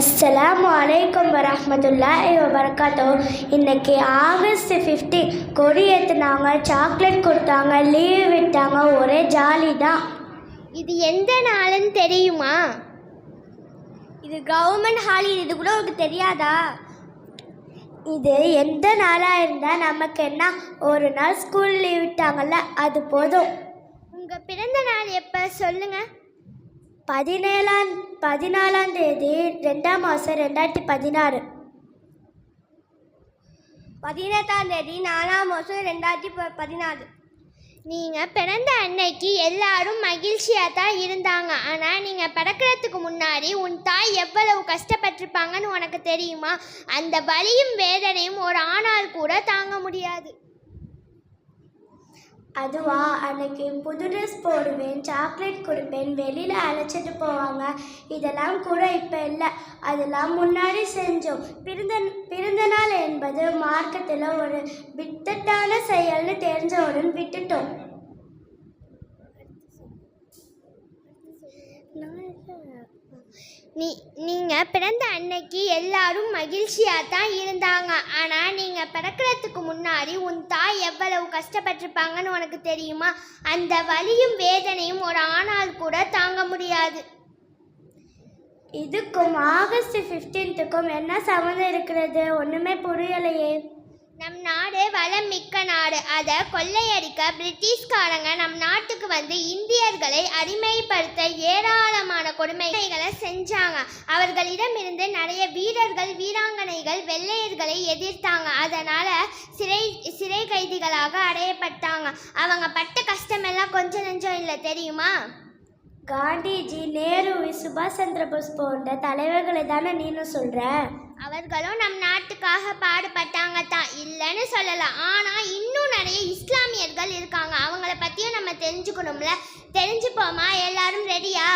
அஸ்ஸலாமு அலைக்கும் வரஹ்மத்துல்லாஹி வபரகாத்தோ இன்னைக்கு ஆகஸ்ட் 15 கொடி ஏற்றுனாங்க சாக்லேட் கொடுத்தாங்க லீவ் விட்டாங்க ஒரே ஜாலி தான் இது எந்த நாளுன்னு தெரியுமா? இது கவர்மெண்ட் ஹாலிடே இது கூட உங்களுக்கு தெரியாதா? இது எந்த நாளாக இருந்தால் நமக்கு என்ன? ஒரு நாள் ஸ்கூல் லீவ் விட்டாங்கல்ல அது போதும். உங்க பிறந்த நாள் எப்ப? சொல்லுங்க. பதினேழாம் பதினாலாம் தேதி ரெண்டாம் மாதம் ரெண்டாயிரத்தி பதினாறு. பதினெட்டாம் தேதி நாலாம் மாதம் ரெண்டாயிரத்தி ப பதினாறு. நீங்கள் பிறந்த அன்னைக்கு எல்லாரும் மகிழ்ச்சியாக தான் இருந்தாங்க. ஆனால் நீங்கள் பிறக்கிறதுக்கு முன்னாடி உன் தாய் எவ்வளவு கஷ்டப்பட்டிருப்பாங்கன்னு உனக்கு தெரியுமா? அந்த வலியும் வேதனையும் ஒரு ஆணால் கூட தாங்க முடியாது. அதுவா அன்னைக்கு புது ட்ரெஸ் போடுவேன் சாக்லேட் கொடுப்பேன் வெளியில் அழைச்சிட்டு போவாங்க. இதெல்லாம் கூட இப்போ இல்லை. அதெல்லாம் முன்னாடி செஞ்சோம். பிறந்த பிறந்த நாள் என்பது மார்க்கத்தில் ஒரு வித்தட்டான செயல்னு தெரிஞ்சவுடன் விட்டு நீ நீங்கள் பிறந்த அன்னைக்கு எல்லாரும் மகிழ்ச்சியாக தான் இருந்தாங்க. ஆனால் நீங்கள் பிறக்கிறதுக்கு முன்னாடி உன் தாய் எவ்வளவு கஷ்டப்பட்டிருப்பாங்கன்னு உனக்கு தெரியுமா? அந்த வலியும் வேதனையும் ஒரு ஆணால் கூட தாங்க முடியாது. இதுக்கும் ஆகஸ்ட் ஃபிஃப்டீன்த்துக்கும் என்ன சம்மந்தம் இருக்கிறது? ஒன்றுமே புரியலையே. நம் நாடு வளம் மிக்க நாடு. அதை கொள்ளையடிக்க பிரிட்டிஷ்காரங்க நம் நாட்டுக்கு வந்து இந்தியர்களை அடிமைப்படுத்த ஏராளமான கொடுமைகளை செஞ்சாங்க. அவர்களிடமிருந்து நிறைய வீரர்கள் வீராங்கனைகள் வெள்ளையர்களை எதிர்த்தாங்க. அதனால சிறை சிறை கைதிகளாக அடையப்பட்டாங்க. அவங்க பட்ட கஷ்டமெல்லாம் கொஞ்சம் நெஞ்சம் இல்லை தெரியுமா? காந்திஜி நேரு சுபாஷ் சந்திர போஸ் போன்ற தலைவர்களை தானே நீனும் சொல்கிற அவர்களும் நம் நாட்டுக்காக பாடுபட்டாங்க தான் இல்லைன்னு சொல்லலாம் ஆனால் இன்னும் நிறைய இஸ்லாமியர்கள் இருக்காங்க. அவங்கள பற்றியும் நம்ம தெரிஞ்சுக்கணும்ல. தெரிஞ்சுப்போமா? எல்லாரும் ரெடியா